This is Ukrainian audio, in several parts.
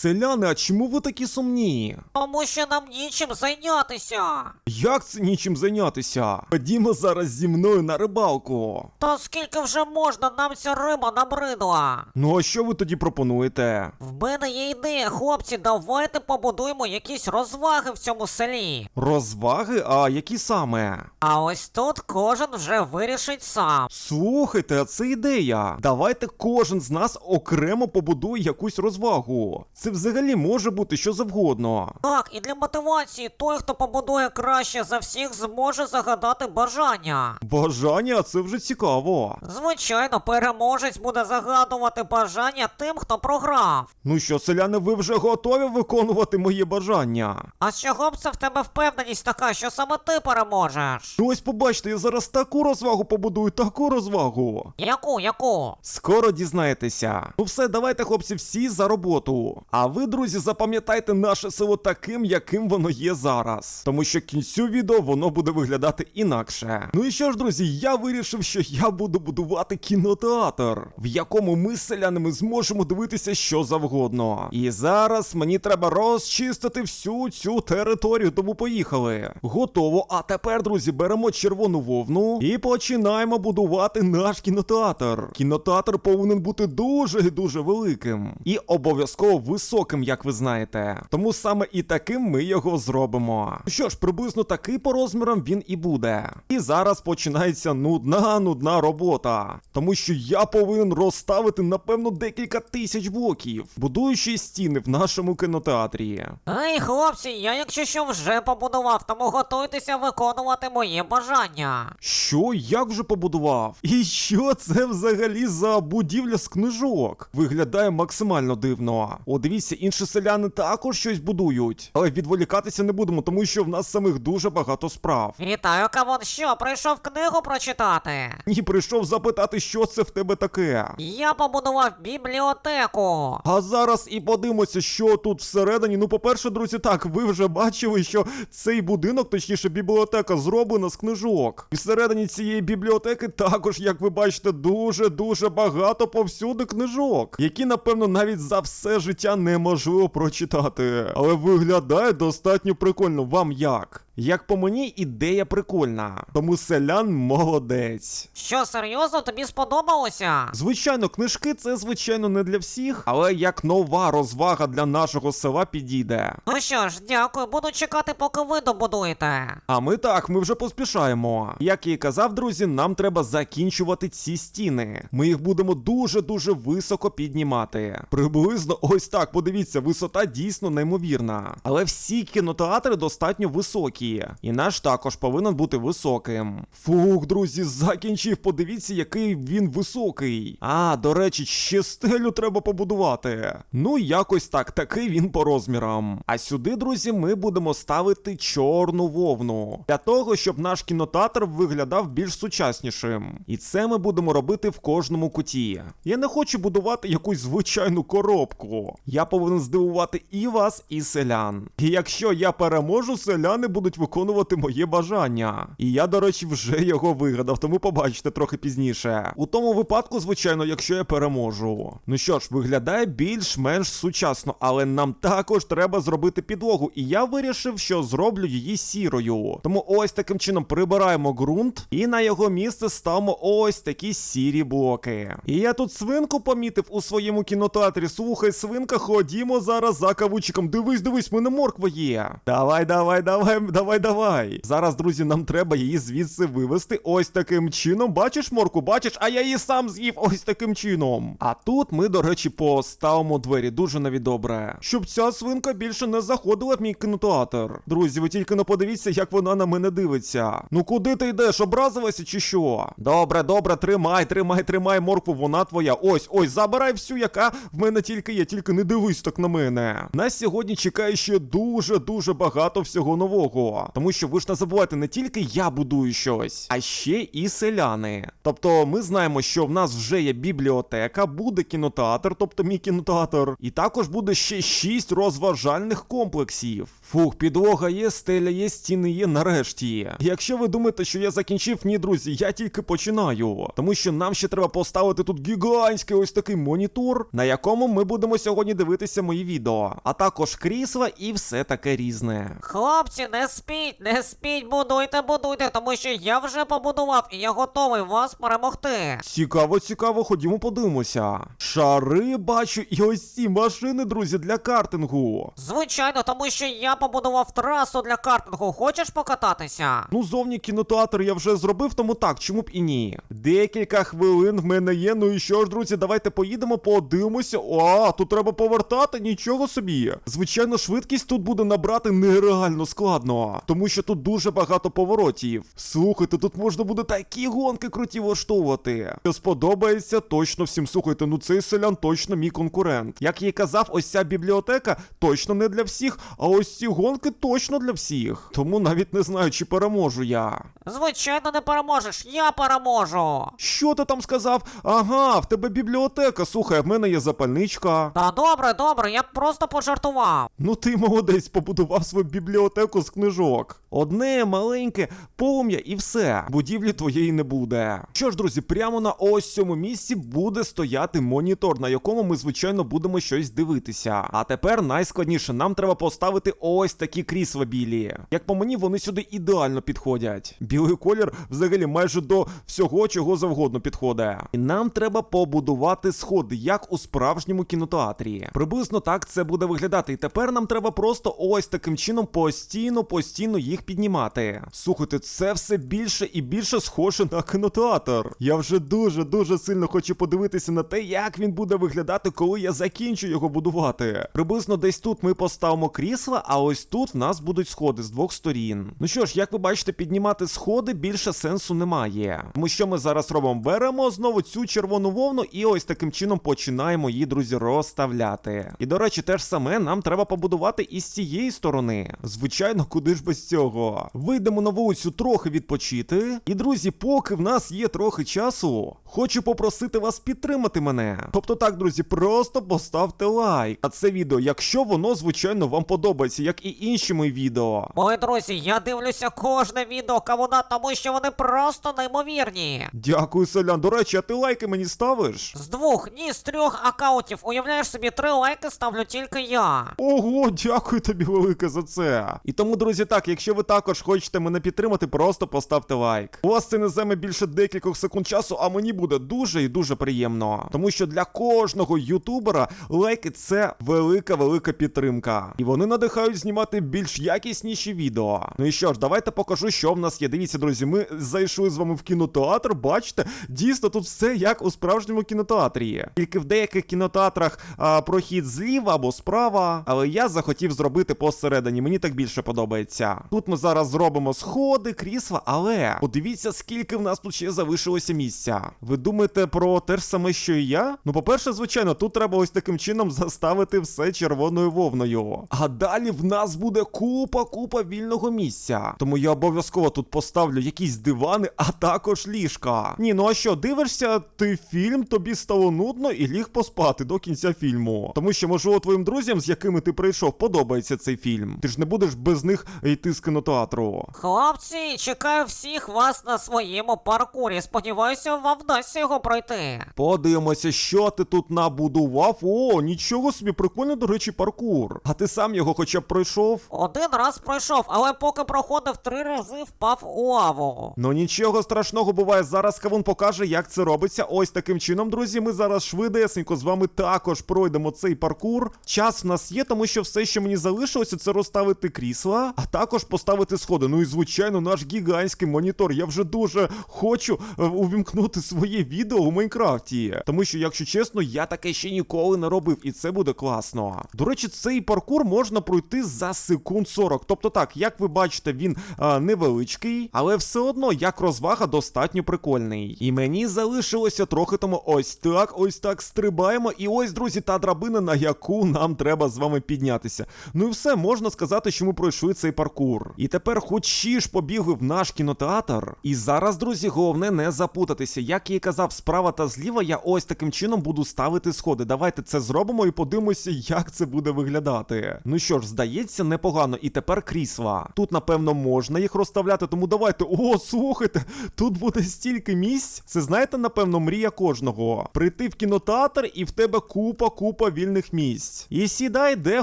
Селяни, а чому ви такі сумні? Тому що нам нічим зайнятися. Як це нічим зайнятися? Ходімо зараз зі мною на рибалку. Та скільки вже можна нам ця риба набридла? Ну а що ви тоді пропонуєте? В мене є ідея, хлопці, давайте побудуємо якісь розваги в цьому селі. Розваги? А які саме? А ось тут кожен вже вирішить сам. Слухайте, а це ідея. Давайте кожен з нас окремо побудує якусь розвагу. Це взагалі може бути що завгодно. Так, і для мотивації той, хто побудує краще за всіх, зможе загадати бажання. Бажання, це вже цікаво. Звичайно, переможець буде загадувати бажання тим, хто програв. Ну що, селяни, ви вже готові виконувати моє бажання? А з чого б це в тебе впевненість така, що саме ти переможеш? Ну ось побачите, я зараз таку розвагу побудую, таку розвагу. Яку, яку? Скоро дізнаєтеся. Ну все, давайте, хлопці, всі за роботу. А ви, друзі, запам'ятайте наше село таким, яким воно є зараз. Тому що кінцю відео воно буде виглядати інакше. Ну і що ж, друзі, я вирішив, що я буду будувати кінотеатр, в якому ми з селянами зможемо дивитися що завгодно. І зараз мені треба розчистити всю цю територію, тому поїхали. Готово. А тепер, друзі, беремо червону вовну і починаємо будувати наш кінотеатр. Кінотеатр повинен бути дуже і дуже великим. І обов'язково високим, як ви знаєте. Тому саме і таким ми його зробимо. Що ж, приблизно такий по розмірам він і буде. І зараз починається нудна, нудна робота. Тому що я повинен розставити, напевно, декілька тисяч блоків, будуючи стіни в нашому кінотеатрі. Ей, хлопці, я якщо що вже побудував, тому готуйтеся виконувати моє бажання. Що як вже побудував? І що це взагалі за будівля з книжок? Виглядає максимально дивно. О, дивіться, інші селяни також щось будують. Але відволікатися не будемо, тому що в нас самих дуже багато справ. Вітаю, Кавон, що, прийшов книгу прочитати? І прийшов запитати, що це в тебе таке. Я побудував бібліотеку. А зараз і подивимося, що тут всередині. Ну, по-перше, друзі, так, ви вже бачили, що цей будинок, точніше, бібліотека, зроблена з книжок. І всередині цієї бібліотеки також, як ви бачите, дуже-дуже багато повсюди книжок, які, напевно, навіть за все життя неможливо прочитати. Але виглядає достатньо прикольно. Вам як? Як по мені, ідея прикольна. Тому селян молодець. Що, серйозно, тобі сподобалося? Звичайно, книжки це звичайно не для всіх, але як нова розвага для нашого села підійде. Ну що ж, дякую, буду чекати, поки ви добудуєте. А ми так, ми вже поспішаємо. Як я і казав, друзі, нам треба закінчувати ці стіни. Ми їх будемо дуже-дуже високо піднімати. Приблизно ось так, подивіться, висота дійсно неймовірна. Але всі кінотеатри достатньо високі. І наш також повинен бути високим. Фух, друзі, закінчив. Подивіться, який він високий. А, до речі, ще стелю треба побудувати. Ну, якось так, такий він по розмірам. А сюди, друзі, ми будемо ставити чорну вовну. Для того, щоб наш кінотеатр виглядав більш сучаснішим. І це ми будемо робити в кожному куті. Я не хочу будувати якусь звичайну коробку. Я повинен здивувати і вас, і селян. І якщо я переможу, селяни будуть виконувати моє бажання. І я, до речі, вже його вигадав, тому побачите трохи пізніше. У тому випадку, звичайно, якщо я переможу. Ну що ж, виглядає більш-менш сучасно, але нам також треба зробити підлогу. І я вирішив, що зроблю її сірою. Тому ось таким чином прибираємо ґрунт, і на його місце ставимо ось такі сірі блоки. І я тут свинку помітив у своєму кінотеатрі. Слухай, свинка, ходімо зараз за кавучиком. Дивись, дивись, мене морква є. Давай, давай, давай, давай, давай. Зараз, друзі, нам треба її звідси вивести ось таким чином. Бачиш морку, бачиш, а я її сам з'їв ось таким чином. А тут ми, до речі, поставимо двері дуже навіть добре. Щоб ця свинка більше не заходила в мій кінотеатр. Друзі, ви тільки не подивіться, як вона на мене дивиться. Ну куди ти йдеш? Образилася чи що? Добре, добре, тримай, тримай, тримай моркву, вона твоя. Ось, ось, забирай всю, яка в мене тільки є, тільки не дивись так на мене. Нас сьогодні чекає ще дуже-дуже багато всього нового. Тому що ви ж не забувайте, не тільки я будую щось, а ще і селяни. Тобто ми знаємо, що в нас вже є бібліотека, буде кінотеатр, тобто мій кінотеатр, і також буде ще шість розважальних комплексів. Фух, підлога є, стеля є, стіни є нарешті. Якщо ви думаєте, що я закінчив, ні, друзі, я тільки починаю. Тому що нам ще треба поставити тут гігантський ось такий монітор, на якому ми будемо сьогодні дивитися мої відео, а також крісла і все таке різне. Хлопці, не спіть, не спіть, будуйте, будуйте, тому що я вже побудував і я готовий вас перемогти. Цікаво, цікаво, ходімо подивимося. Шари бачу, і ось ці машини, друзі, для картингу. Звичайно, тому що я побудував трасу для картингу. Хочеш покататися? Ну, зовні кінотеатр я вже зробив, тому так, чому б і ні. Декілька хвилин в мене є. Ну і що ж, друзі, давайте поїдемо, подивимося. О, тут треба повертати, нічого собі. Звичайно, швидкість тут буде набрати нереально складно, тому що тут дуже багато поворотів. Слухайте, тут можна буде такі гонки круті влаштовувати. Що сподобається, точно всім слухайте. Ну цей селян точно мій конкурент. Як я й казав, ось ця бібліотека точно не для всіх, а ось ці гонки точно для всіх. Тому навіть не знаю, чи переможу я. Звичайно, не переможеш, я переможу. Що ти там сказав? Ага, в тебе бібліотека. Слухай, в мене є запальничка. Та добре, добре, я просто пожартував. Ну ти молодець, побудував свою бібліотеку з книжок. Одне маленьке полум'я і все. Будівлі твоєї не буде. Що ж, друзі, прямо на ось цьому місці буде стояти монітор, на якому ми, звичайно, будемо щось дивитися. А тепер найскладніше, нам треба поставити ось такі крісла білі. Як по мені, вони сюди ідеально підходять. Білий колір взагалі майже до всього, чого завгодно підходить. І нам треба побудувати сходи, як у справжньому кінотеатрі. Приблизно так це буде виглядати. І тепер нам треба просто ось таким чином постійно, постійно їх піднімати. Слухайте, це все більше і більше схоже на кінотеатр. Я вже дуже дуже сильно хочу подивитися на те, як він буде виглядати, коли я закінчу його будувати. Приблизно десь тут ми поставимо крісла, а ось тут в нас будуть сходи з двох сторін. Ну що ж, як ви бачите, піднімати сходи більше сенсу немає. Тому що ми зараз робимо? Беремо знову цю червону вовну і ось таким чином починаємо її, друзі, розставляти. І до речі, те ж саме нам треба побудувати і з цієї сторони. Звичайно, куди ж без цього. Вийдемо на вулицю трохи відпочити. І, друзі, поки в нас є трохи часу, хочу попросити вас підтримати мене. Тобто так, друзі, просто поставте лайк. А це відео, якщо воно, звичайно, вам подобається, як і інші мої відео. Мої друзі, я дивлюся кожне відео кавуна, тому що вони просто неймовірні. Дякую, селян. До речі, а ти лайки мені ставиш? З двох, ні, з трьох акаунтів. Уявляєш собі, три лайки ставлю тільки я. Ого, дякую тобі велике за це. І тому, друзі, так, якщо ви також хочете мене підтримати, просто поставте лайк. У вас це не займе більше декількох секунд часу, а мені буде дуже і дуже приємно. Тому що для кожного ютубера лайки це велика велика підтримка. І вони надихають знімати більш якісніші відео. Ну і що ж, давайте покажу, що в нас є. Дивіться, друзі, ми зайшли з вами в кінотеатр. Бачите, дійсно тут все як у справжньому кінотеатрі. Тільки в деяких кінотеатрах а, прохід зліва або справа. Але я захотів зробити посередині. Мені так більше подобається. Тут ми зараз зробимо сходи, крісла, але подивіться, скільки в нас тут ще залишилося місця. Ви думаєте про те ж саме, що і я? Ну, по-перше, звичайно, тут треба ось таким чином заставити все червоною вовною. А далі в нас буде купа, купа вільного місця. Тому я обов'язково тут поставлю якісь дивани, а також ліжка. Ні, ну а що, дивишся ти фільм, тобі стало нудно і ліг поспати до кінця фільму. Тому що, можливо, твоїм друзям, з якими ти прийшов, подобається цей фільм. Ти ж не будеш без них йти з кінотеатру. Хлопці, чекаю всіх вас на своєму паркурі. Сподіваюся, вам вдасться його пройти. Подивимося, що ти тут набудував. О, нічого собі, прикольний, до речі, паркур. А ти сам його хоча б пройшов? Один раз пройшов, але поки проходив три рази впав у лаву. Ну нічого страшного буває. Зараз Кавун покаже, як це робиться. Ось таким чином, друзі. Ми зараз швидесенько з вами також пройдемо цей паркур. Час в нас є, тому що все, що мені залишилося, це розставити крісла, а також поставити сходи. Ну і звичайно, наш гігантський монітор. Я вже дуже хочу е, увімкнути своє відео у Майнкрафті. Тому що, якщо чесно, я таке ще ніколи не робив, і це буде класно. До речі, цей паркур можна пройти за секунд 40. Тобто, так, як ви бачите, він а, невеличкий, але все одно як розвага достатньо прикольний. І мені залишилося трохи тому ось так, ось так стрибаємо. І ось, друзі, та драбина, на яку нам треба з вами піднятися. Ну і все, можна сказати, що ми пройшли цей паркур. І тепер хоч ж побігли в наш кінотеатр. І зараз, друзі, головне не запутатися. Як я і казав, справа та зліва я ось таким чином буду ставити сходи. Давайте це зробимо і подивимося, як це буде виглядати. Ну що ж, здається, непогано. І тепер крісла. Тут, напевно, можна їх розставляти, тому давайте. О, слухайте, тут буде стільки місць. Це знаєте, напевно, мрія кожного. Прийти в кінотеатр і в тебе купа, купа вільних місць. І сідай де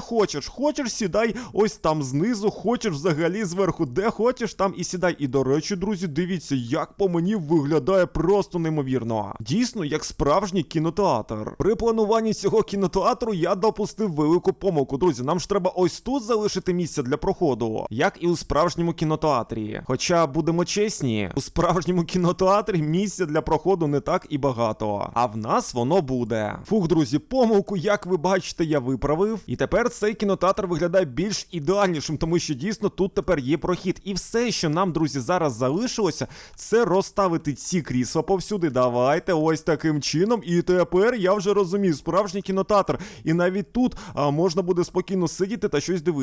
хочеш. Хочеш, сідай ось там знизу, хочеш взагалі зверху, де хочеш, там і сідай. І до речі, друзі, дивіться, як по мені виглядає просто неймовірно. Дійсно, як справжній кінотеатр. При плануванні цього кінотеатру я допустив велику помилку. Друзі, нам ж треба ось тут залишити місце для проходу, як і у справжньому кінотеатрі. Хоча будемо чесні, у справжньому кінотеатрі місця для проходу не так і багато. А в нас воно буде. Фух, друзі, помилку, як ви бачите, я виправив. І тепер цей кінотеатр виглядає більш ідеальнішим, тому що дійсно тут тепер є прохід. І все, що нам, друзі, зараз залишилося, це розставити ці крісла повсюди. Давайте ось таким чином. І тепер я вже розумію, справжній кінотеатр. І навіть тут а, можна буде спокійно сидіти та щось дивитися.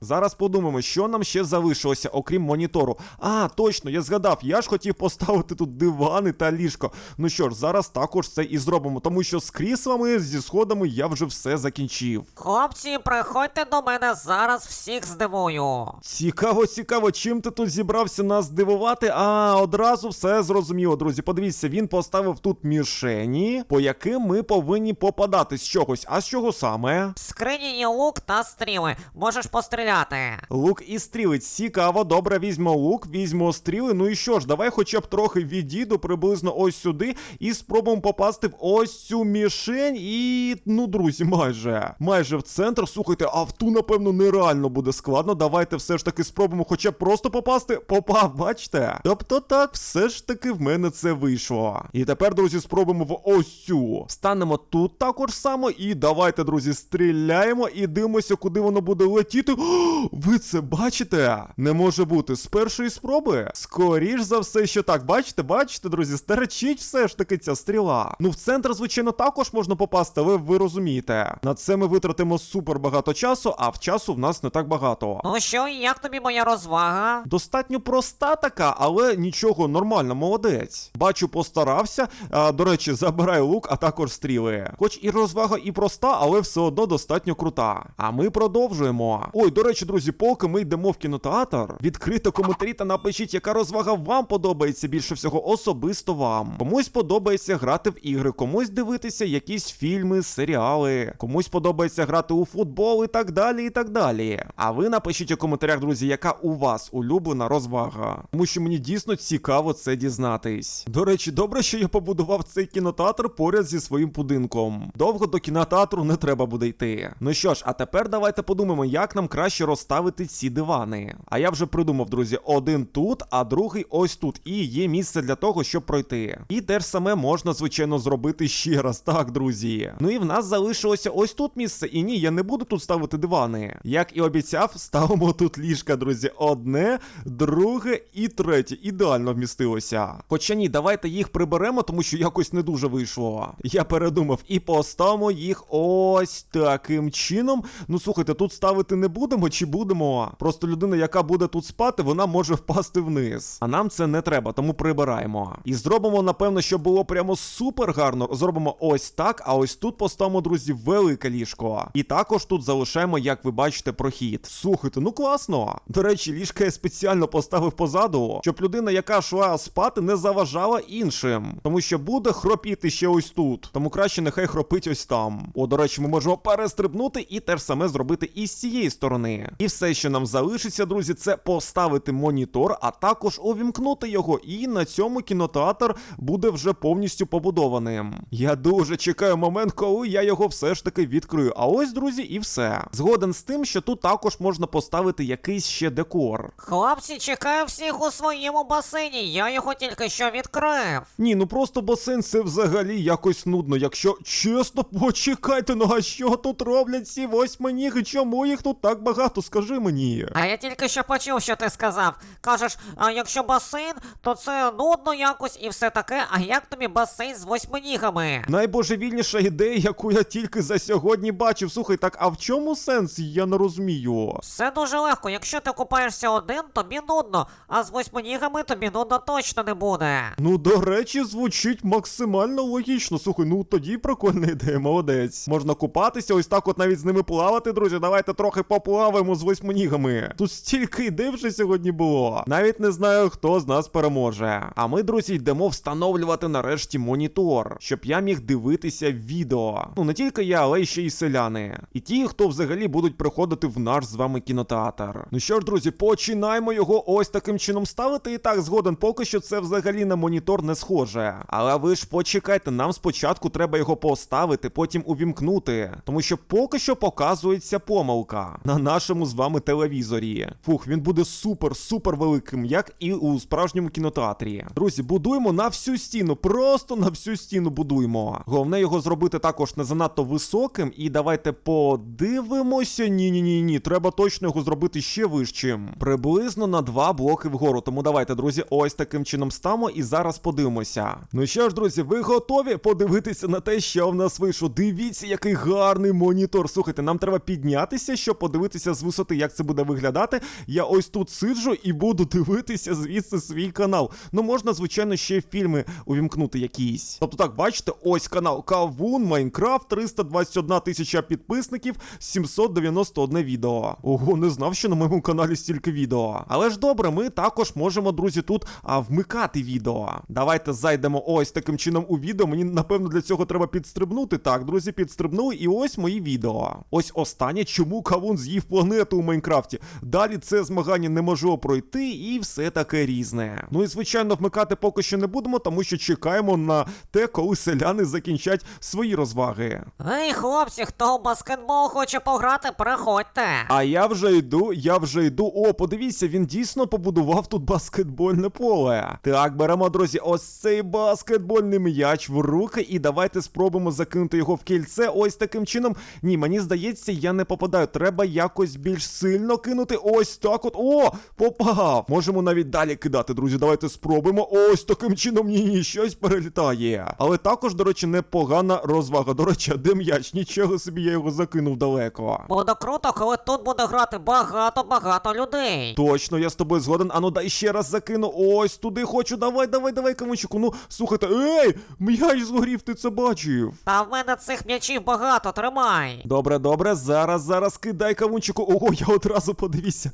Зараз подумаємо, що нам ще залишилося, окрім монітору. А, точно, я згадав, я ж хотів поставити тут дивани та ліжко. Ну що ж, зараз також це і зробимо, тому що з кріслами, зі сходами я вже все закінчив. Хлопці, приходьте до мене зараз всіх здивую. Цікаво, цікаво, чим ти тут зібрався нас здивувати? А, одразу все зрозуміло, друзі. Подивіться, він поставив тут мішені, по яким ми повинні попадати з чогось. А з чого саме? В скрині є лук та стріли. Можеш постріляти. Лук і стріли. Цікаво, добре, візьмо лук, візьмо стріли. Ну і що ж, давай хоча б трохи відійду приблизно ось сюди і спробуємо попасти в ось цю мішень. І, ну, друзі, майже. Майже в центр. Слухайте, а в ту, напевно, нереально буде складно. Давайте все ж таки спробуємо хоча б просто попасти. Попав, бачите? Тобто так, все ж таки в мене це вийшло. І тепер, друзі, спробуємо в ось цю. Станемо тут також само. І давайте, друзі, стріляємо і дивимося, куди воно буде летіти. О, ви це бачите? Не може бути з першої спроби. Скоріш за все, що так. Бачите, бачите, друзі, стерчить все ж таки ця стріла. Ну, в центр, звичайно, також можна попасти, але ви розумієте. На це ми витратимо супер багато часу, а в часу в нас не так багато. Ну що, як тобі моя розвага? Достатньо проста така, але нічого, нормально, молодець. Бачу, постарався. А, до речі, забирай лук, а також стріли. Хоч і розвага і проста, але все одно достатньо крута. А ми продовжуємо. Ой, до речі, друзі, поки ми йдемо в кінотеатр, відкрите коментарі та напишіть, яка розвага вам подобається більше всього, особисто вам. Комусь подобається грати в ігри, комусь дивитися якісь фільми, серіали, комусь подобається грати у футбол і так далі, і так далі. А ви напишіть у коментарях, друзі, яка у вас улюблена розвага. Тому що мені дійсно цікаво це дізнатись. До речі, добре, що я побудував цей кінотеатр поряд зі своїм будинком. Довго до кінотеатру не треба буде йти. Ну що ж, а тепер давайте подумаємо, як нам краще розставити ці дивани. А я вже придумав, друзі, один тут, а другий ось тут. І є місце для того, щоб пройти. І те ж саме можна, звичайно, зробити ще раз, так, друзі. Ну і в нас залишилося ось тут місце. І ні, я не буду тут ставити дивани. Як і обіцяв, ставимо тут ліжка, друзі. Одне, друге і третє. Ідеально вмістилося. Хоча ні, давайте їх приберемо, тому що якось не дуже вийшло. Я передумав і поставимо їх ось таким чином. Ну слухайте, тут ставити не будемо чи будемо? Просто людина, яка буде тут спати, вона може впасти вниз. А нам це не треба, тому прибираємо. І зробимо, напевно, щоб було прямо супер гарно. Зробимо ось так, а ось тут поставимо, друзі, велике ліжко. І також тут залишаємо, як ви бачите, прохід. Слухайте, ну класно. До речі, ліжка я спеціально поставив позаду, щоб людина, яка йшла спати, не заважала іншим. Тому що буде хропіти ще ось тут. Тому краще нехай хропить ось там. О, до речі, ми можемо перестрибнути і те ж саме зробити і з цієї сторони. І все, що нам залишиться, друзі, це поставити монітор, а також увімкнути його. І на цьому кінотеатр буде вже повністю побудованим. Я дуже чекаю момент, коли я його все ж таки відкрию. А ось, друзі, і все. Згоден з тим, що тут також можна поставити якийсь ще декор. Хлопці, чекаю всіх у своєму басейні. Я його тільки що відкрив. Ні, ну просто басейн це взагалі якось нудно. Якщо чесно, почекайте, ну а що тут роблять ці восьминіги? Чому їх тут так багато? Скажи мені. А я тільки що почув, що ти сказав. Кажеш, а якщо басейн, то це нудно якось і все таке. А як тобі басейн з восьминігами? Найбожевільніша ідея, яку я тільки за сьогодні бачив. Слухай, так а в чому сенс? Я не розумію. Все дуже дуже легко. Якщо ти купаєшся один, тобі нудно, а з восьминігами тобі нудно точно не буде. Ну, до речі, звучить максимально логічно. Слухай, ну тоді прикольна ідея, молодець. Можна купатися, ось так от навіть з ними плавати, друзі. Давайте трохи поплаваємо з восьминігами. Тут стільки вже сьогодні було. Навіть не знаю, хто з нас переможе. А ми, друзі, йдемо встановлювати нарешті монітор, щоб я міг дивитися відео. Ну не тільки я, але й ще й селяни. І ті, хто взагалі будуть приходити в наш з вами кінотеатр. Ну що ж, друзі, починаємо його ось таким чином ставити. І так, згоден, поки що це взагалі на монітор не схоже. Але ви ж почекайте, нам спочатку треба його поставити, потім увімкнути. Тому що поки що показується помилка на нашому з вами телевізорі. Фух, він буде супер, супер великим, як і у справжньому кінотеатрі. Друзі, будуємо на всю стіну, просто на всю стіну будуємо. Головне його зробити також не занадто високим. І давайте подивимося. Ні, ні, ні, ні. Треба точно його зробити ще вищим. Приблизно на два блоки вгору. Тому давайте, друзі, ось таким чином ставимо і зараз подивимося. Ну що ж, друзі, ви готові подивитися на те, що в нас вийшло? Дивіться, який гарний монітор. Слухайте, нам треба піднятися, щоб подивитися з висоти, як це буде виглядати. Я ось тут сиджу і буду дивитися звідси свій канал. Ну можна, звичайно, ще фільми увімкнути якісь. Тобто, так, бачите, ось канал Кавун, Майнкрафт, 321 тисяча підписників, 791 відео. Ого, не знав, що на моєму каналі стільки відео. Але ж добре, ми також можемо, друзі, тут а, вмикати відео. Давайте зайдемо ось таким чином у відео. Мені напевно для цього треба підстрибнути. Так, друзі, підстрибнули, і ось мої відео. Ось останнє, чому кавун з'їв планету у Майнкрафті. Далі це змагання неможливо пройти, і все таке різне. Ну і звичайно, вмикати поки що не будемо, тому що чекаємо на те, коли селяни закінчать свої розваги. Ей, хлопці, хто в баскетбол хоче пограти, приходьте. А я вже йду, я вже йду. О, подивіться, він дійсно побудував тут баскетбольне поле. Так, беремо, друзі, ось цей баскетбольний м'яч в руки, і давайте спробуємо закинути його в кільце. Ось таким чином. Ні, мені здається, я не попадаю. Треба якось більш сильно кинути. Ось так от. О, попав. Можемо навіть далі кидати, друзі. Давайте спробуємо. Ось таким чином. Ні, ні, щось перелітає. Але також, до речі, непогана розвага. До речі, де м'яч? Нічого собі я його закинув далеко. Буде круто, коли тут буде грати багато-багато людей. Точно, я з тобою згоден. Ану, дай ще раз закину. Ось туди хочу. Давай, давай, давай, камичику. Ну, слухайте, ей! М'яч згорів, ти це бачив. Та в мене цих м'ячів багато, тримай. Добре, добре, зараз, зараз кидай кавунчику. Ого, я одразу подивіться.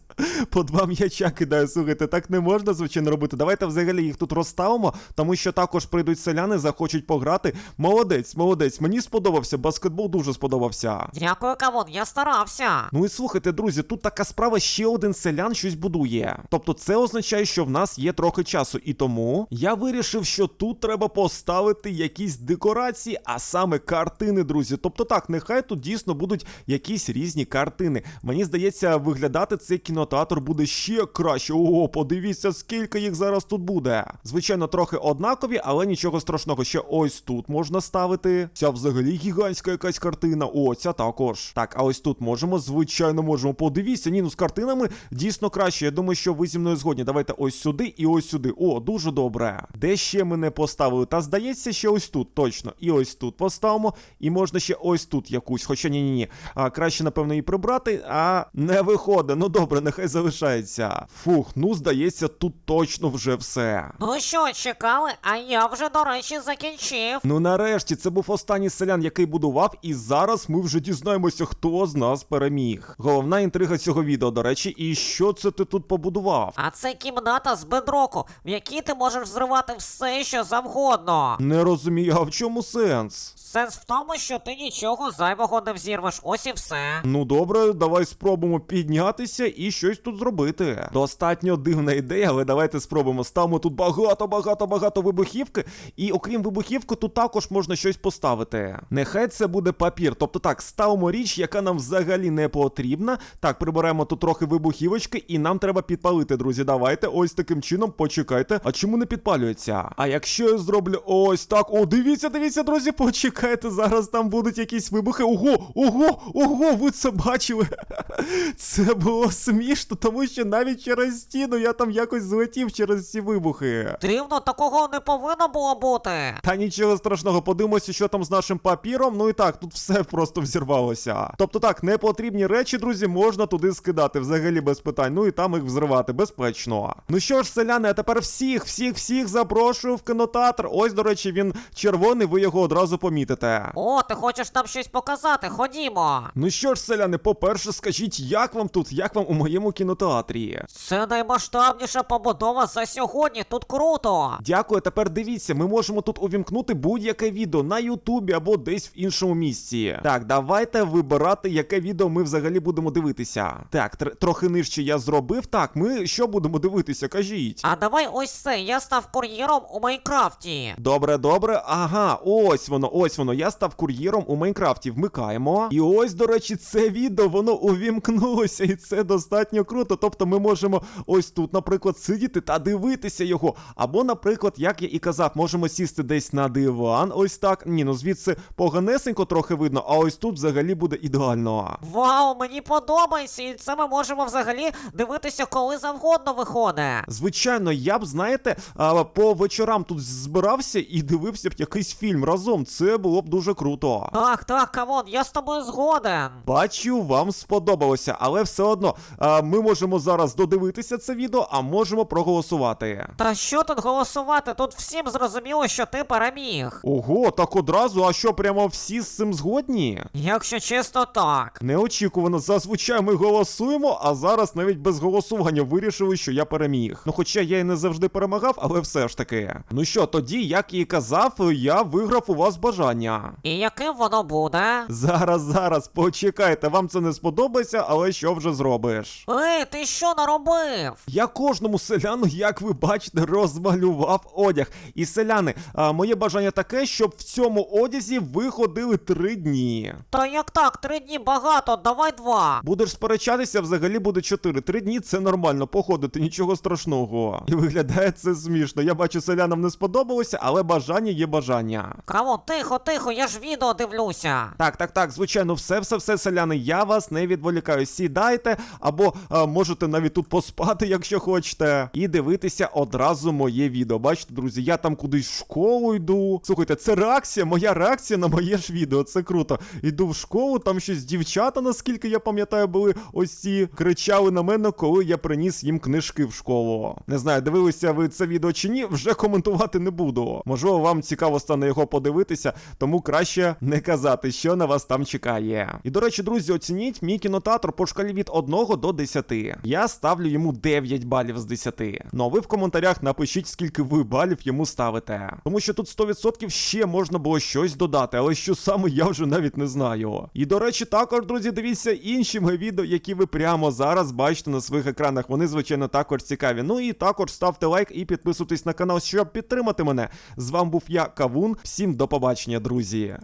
По два м'яча кидаю. Слухайте, так не можна, звичайно, робити. Давайте взагалі їх тут розставимо, тому що також прийдуть селяни, захочуть пограти. Молодець, молодець. Мені сподобався. Баскетбол дуже сподобався. Дякую, кавун, я старався. Ну і слухайте, друзі, тут така справа, ще один селян щось будує. Тобто це означає, що в нас є трохи часу. І тому я вирішив, що тут треба поставити якісь декорації, а саме картини, друзі. Тобто так, нехай тут дійсно будуть якісь різні картини. Мені здається, виглядати цей кінотеатр буде ще краще. Ого, подивіться, скільки їх зараз тут буде. Звичайно, трохи однакові, але нічого страшного. Ще ось тут можна ставити. Ця взагалі гігантська якась картина. О, ця також. Так, а ось тут можемо, звичайно, можемо. Подивіться, ні, ну з картинами дійсно краще. Я думаю, що ви зі мною згодні. Давайте ось сюди і ось сюди. О, дуже добре. Де ще ми не поставили? Та здається, ще ось тут, точно. І ось тут поставимо. І можна ще ось тут якусь. Хоча ні, ні, ні. А краще, напевно, її прибрати, а не виходить. Ну добре, нехай залишається. Фух, ну здається, тут точно вже все. Ну що, чекали? А я вже, до речі, закінчив. Ну нарешті, це був останній селян, який будував, і зараз ми вже дізнаємося, хто з нас переміг. Головна інтрига цього відео, до речі, і що це ти тут побудував? А це кімната з бедроку, в якій ти можеш взривати все, що завгодно. Не розумію, а в чому сенс? Сенс в тому, що ти нічого зайвого не взірвеш, ось і все. Ну добре, давай спробуємо піднятися і щось тут зробити. Достатньо дивна ідея, але давайте спробуємо. Ставимо тут багато, багато, багато вибухівки. І окрім вибухівки, тут також можна щось поставити. Нехай це буде папір. Тобто так, ставимо річ, яка нам взагалі не потрібна. Так, прибираємо тут трохи вибухівочки, і нам треба підпалити, друзі. Давайте ось таким чином почекайте. А чому не підпалюється? А якщо я зроблю ось так. О, дивіться, дивіться, друзі, почекайте. Зараз там будуть якісь вибухи. Ого, ого, ого, ви це бачили? Це було смішно, тому що навіть через стіну я там якось злетів через ці вибухи. Дивно, такого не повинно було бути. Та нічого страшного, подивимося, що там з нашим папіром. Ну і так, тут все просто взірвалося. Тобто так, непотрібні речі, друзі, можна туди скидати взагалі без питань. Ну і там їх взривати безпечно. Ну що ж, селяни, а тепер всіх, всіх, всіх запрошую в кінотеатр. Ось, до речі, він червоний, ви його одразу помітите. О, ти хочеш нам щось показати? Ходімо. Ну що ж, селяни, по-перше, скажіть, як вам тут, як вам у моєму кінотеатрі? Це наймасштабніша побудова за сьогодні. Тут круто. Дякую, тепер дивіться, ми можемо тут увімкнути будь-яке відео на Ютубі або десь в іншому місці. Так, давайте вибирати, яке відео ми взагалі будемо дивитися. Так, тр- трохи нижче я зробив. Так, ми що будемо дивитися? Кажіть. А давай ось це. Я став кур'єром у Майнкрафті. Добре, добре. Ага, ось воно, ось воно. Я став кур'єром у Майнкрафті. Вмикаємо. І ось, до речі, це відео воно увімкнулося, і це достатньо круто. Тобто ми можемо ось тут, наприклад, сидіти та дивитися його. Або, наприклад, як я і казав, можемо сісти десь на диван. Ось так. Ні, ну звідси поганесенько трохи видно, а ось тут взагалі буде ідеально. Вау, мені подобається, і це ми можемо взагалі дивитися, коли завгодно виходить. Звичайно, я б, знаєте, по вечорам тут збирався і дивився б якийсь фільм разом. Це було б дуже круто. Так, так, камон, я з тобою згоден. Бачу, вам сподобалося, але все одно ми можемо зараз додивитися це відео, а можемо проголосувати. Та що тут голосувати? Тут всім зрозуміло, що ти переміг. Ого, так одразу, а що прямо всі з цим згодні? Якщо чесно, так. Неочікувано, зазвичай ми голосуємо, а зараз навіть без голосування вирішили, що я переміг. Ну, хоча я і не завжди перемагав, але все ж таки. Ну що, тоді, як і казав, я виграв у вас бажання. І яким воно буде? Зараз, зараз, почекайте, вам це не сподобається, але що вже зробиш? Ей, ти що наробив? Я кожному селяну, як ви бачите, розмалював одяг. І селяни, а, моє бажання таке, щоб в цьому одязі ви ходили три дні. Та як так, три дні багато, давай два. Будеш сперечатися, взагалі буде чотири. Три дні це нормально, походити, нічого страшного. І виглядає це смішно. Я бачу, селянам не сподобалося, але бажання є бажання. Камон, тихо, тихо, я ж відео дивлюся. Так, так, так, звичайно, все, все, все, селяни, я вас не відволікаю. Сідайте, або а, можете навіть тут поспати, якщо хочете, і дивитися одразу моє відео. Бачите, друзі, я там кудись в школу йду. Слухайте, це реакція, моя реакція на моє ж відео. Це круто. Йду в школу, там щось дівчата, наскільки я пам'ятаю, були ось ці кричали на мене, коли я приніс їм книжки в школу. Не знаю, дивилися ви це відео чи ні, вже коментувати не буду. Можливо, вам цікаво стане його подивитися, тому краще не казати, що на вас там чекає. І до речі, друзі, оцініть мій кінотеатр по шкалі від 1 до 10. Я ставлю йому 9 балів з 10. Ну а ви в коментарях напишіть, скільки ви балів йому ставите. Тому що тут 100% ще можна було щось додати, але що саме я вже навіть не знаю. І до речі, також, друзі, дивіться інші мої відео, які ви прямо зараз бачите на своїх екранах. Вони, звичайно, також цікаві. Ну і також ставте лайк і підписуйтесь на канал, щоб підтримати мене. З вами був я, Кавун. Всім до побачення, друзі.